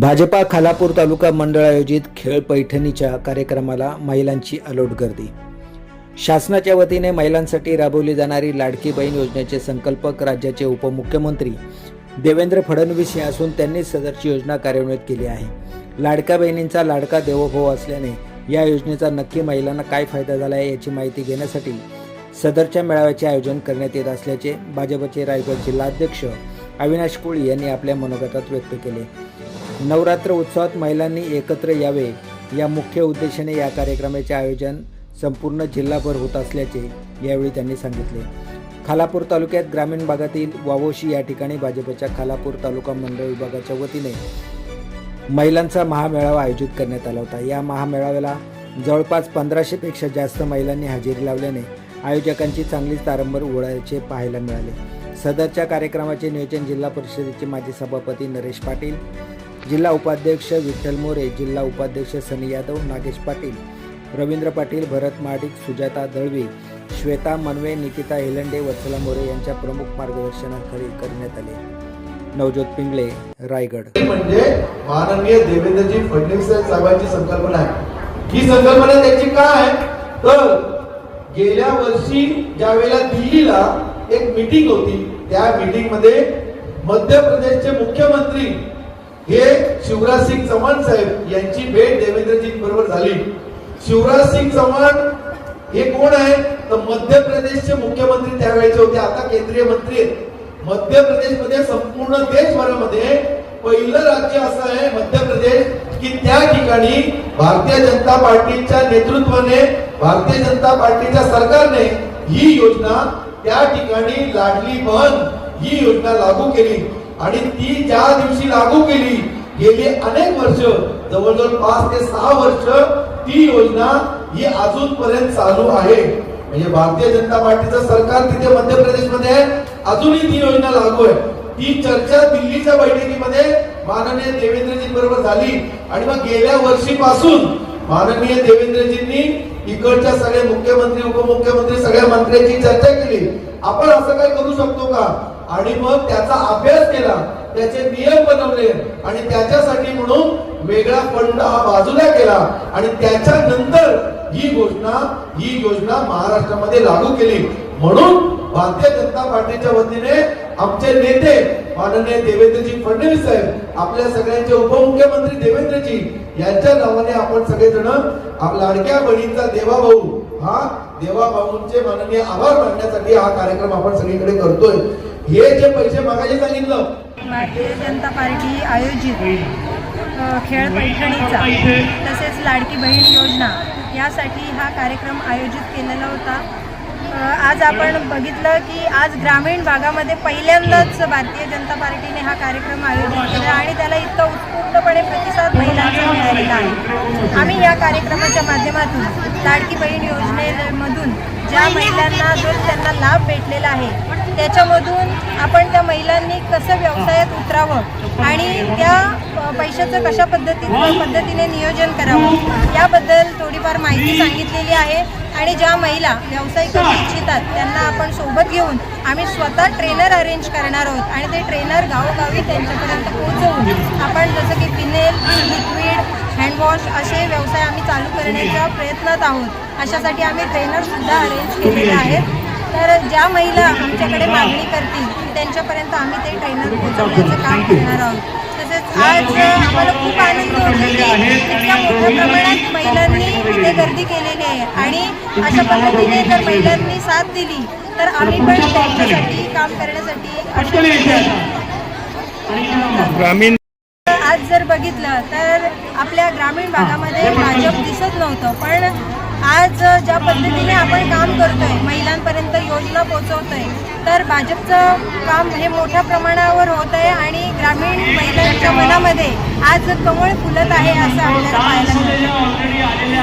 भाजपा खालापूर तालुका मंडळ आयोजित खेळ पैठणीच्या कार्यक्रमाला महिलांची अलोट गर्दी. शासनाच्या वतीने महिलांसाठी राबवली जाणारी लाडकी बहीण योजनेचे संकल्पक राज्याचे उपमुख्यमंत्री देवेंद्र फडणवीस हे असून त्यांनी सदरची योजना कार्यान्वित केली आहे. लाडक्या बहिणींचा लाडका देवोभव असल्याने या योजनेचा नक्की महिलांना काय फायदा झाला आहे याची माहिती घेण्यासाठी सदरच्या मेळाव्याचे आयोजन करण्यात येत असल्याचे भाजपचे रायगड जिल्हाध्यक्ष अविनाश कोळी यांनी आपल्या मनोगतात व्यक्त केले. नवरात्र उत्सवात महिलांनी एकत्र यावे या मुख्य उद्देशाने या कार्यक्रमाचे आयोजन संपूर्ण जिल्हाभर होत असल्याचे यावेळी त्यांनी सांगितले. खालापूर तालुक्यात ग्रामीण भागातील वावोशी या ठिकाणी भाजपच्या खालापूर तालुका मंडळ विभागाच्या वतीने महिलांचा महामेळावा आयोजित करण्यात आला होता. या महामेळाव्याला जवळपास पंधराशेपेक्षा जास्त महिलांनी हजेरी लावल्याने आयोजकांची चांगलीच तारंबर उघडायचे पाहायला मिळाले. सदरच्या कार्यक्रमाचे नियोजन जिल्हा परिषदेचे माजी सभापती नरेश पाटील जिल्हा उपाध्यक्ष विठ्ठल मोरे जिल्हा उपाध्यक्ष सनी यादव नागेश पाटील रवींद्र पाटील भरत माडिक सुजाता दळवी श्वेता मनवे निकिता हेलंडे वत्सला मोरे यांच्या प्रमुख मार्गदर्शनाखाली करण्यात आले. नवज्योत पिंगळे रायगड. म्हणजे माननीय देवेंद्रजी फडणवीस साहेबांची संकल्पना आहे. ही संकल्पना त्यांची काय आहे? तर गेल्या वर्षी ज्या वेळेला दिल्लीला एक मीटिंग होती त्या मीटिंगमध्ये मध्य प्रदेशचे मुख्यमंत्री हे शिवराज सिंग चव्हाण साहेब यांची भेट देवेंद्रजी बरोबर झाली. शिवराज सिंग चव्हाण हे कोण आहे? तर मध्य प्रदेशचे मुख्यमंत्री त्यावेळेचे होते. आता केंद्रीय मंत्री आहेत. मध्य प्रदेशमध्ये संपूर्ण देशभरामध्ये पहिलं राज्य असं आहे मध्य प्रदेश की त्या ठिकाणी भारतीय जनता पार्टीच्या नेतृत्वाने भारतीय जनता पार्टीच्या सरकारने ही योजना त्या ठिकाणी लाडली बहन ही योजना लागू केली. आणि ती ज्या दिवशी लागू केली गेली अनेक वर्ष जवळजवळ पाच ते सहा वर्ष ती योजना ही अजूनपर्यंत चालू आहे. म्हणजे भारतीय जनता पार्टीचं सरकार तिथे मध्य प्रदेशमध्ये आहे. अजूनही ती योजना लागू आहे. ती चर्चा दिल्लीच्या बैठकीमध्ये माननीय देवेंद्रजी बरोबर झाली. आणि मग गेल्या वर्षीपासून माननीय देवेंद्रजींनी इकडच्या सगळे मुख्यमंत्री उपमुख्यमंत्री सगळ्या मंत्र्यांची चर्चा केली. आपण असं काय करू शकतो का? आणि मग त्याचा अभ्यास केला त्याचे नियम बनवले आणि त्याच्यासाठी म्हणून वेगळा फंड हा बाजूला केला आणि त्याच्यानंतर ही घोषणा ही योजना महाराष्ट्रामध्ये लागू केली. म्हणून भारतीय जनता पार्टीच्या वतीने आमचे नेते माननीय देवेंद्रजी फडणवीस साहेब आपल्या सगळ्यांचे उपमुख्यमंत्री देवेंद्रजी यांच्या नावाने आपण सगळेजण आपला लाडक्या बहिणीचा देवाभाऊ हा देवाभाऊंचे माननीय आभार मानण्यासाठी हा कार्यक्रम आपण सगळीकडे करतोय. हे जे पैसे मागायचे सांगितलं. भारतीय जनता पार्टी आयोजित खेळ पैठणीचा तसेच लाडकी बहीण योजना यासाठी हा कार्यक्रम आयोजित केलेला होता. आज आपण बघितलं की आज ग्रामीण भागामध्ये पहिल्यांदाच भारतीय जनता पार्टीने हा कार्यक्रम आयोजित केला आणि त्याला इतका उत्स्फूर्तपणे प्रतिसाद महिलांचा मिळालेला आहे. आम्ही या कार्यक्रमाच्या माध्यमातून लाडकी बहीण योजनेमधून ज्या महिलांना जो त्यांना लाभ भेटलेला आहे त्याच्यामधून आपण त्या महिलांनी कसं व्यवसायात उतरावं आणि त्या पैशाचं कशा पद्धतीने पद्धतीने नियोजन करावं याबद्दल थोडीफार माहिती सांगितलेली आहे. आणि ज्या महिला व्यवसाय करू इच्छितात त्यांना आपण सोबत घेऊन आम्ही स्वतः ट्रेनर अरेंज करणार आहोत. आणि ते ट्रेनर गावोगावी त्यांच्यापर्यंत पोहोचवून आपण जसं की फिनेल लिक्विड हँडवॉश असे व्यवसाय आम्ही चालू करण्याच्या प्रयत्नात आहोत. अशासाठी आम्ही ट्रेनरसुद्धा अरेंज केलेले आहेत. तर ज्या महिला आमच्याकडे मागणी करतील त्यांच्यापर्यंत आम्ही ते ट्रेनर पोहोचवण्याचं काम करणार आहोत. तसेच आज आम्हाला खूप आनंद होतो की इतक्या मोठ्या प्रमाणात महिलांनी इथे गर्दी केलेली आहे. आणि अशा पद्धतीने जर महिलांनी साथ दिली तर आम्ही पण त्यांच्यासाठी काम करण्यासाठी ग्रामीण आज जर बघितलं तर आपल्या ग्रामीण भागामध्ये भाजप दिसत नव्हतं पण आज ज्या पद्धतीने आपण काम करतोय महिलांपर्यंत योजना पोहोचवतोय तर भाजपचं काम हे मोठ्या प्रमाणावर होत आहे आणि ग्रामीण महिलांच्या मनामध्ये आज कमळ फुलत आहे असं आपल्याला पाहायला मिळतं.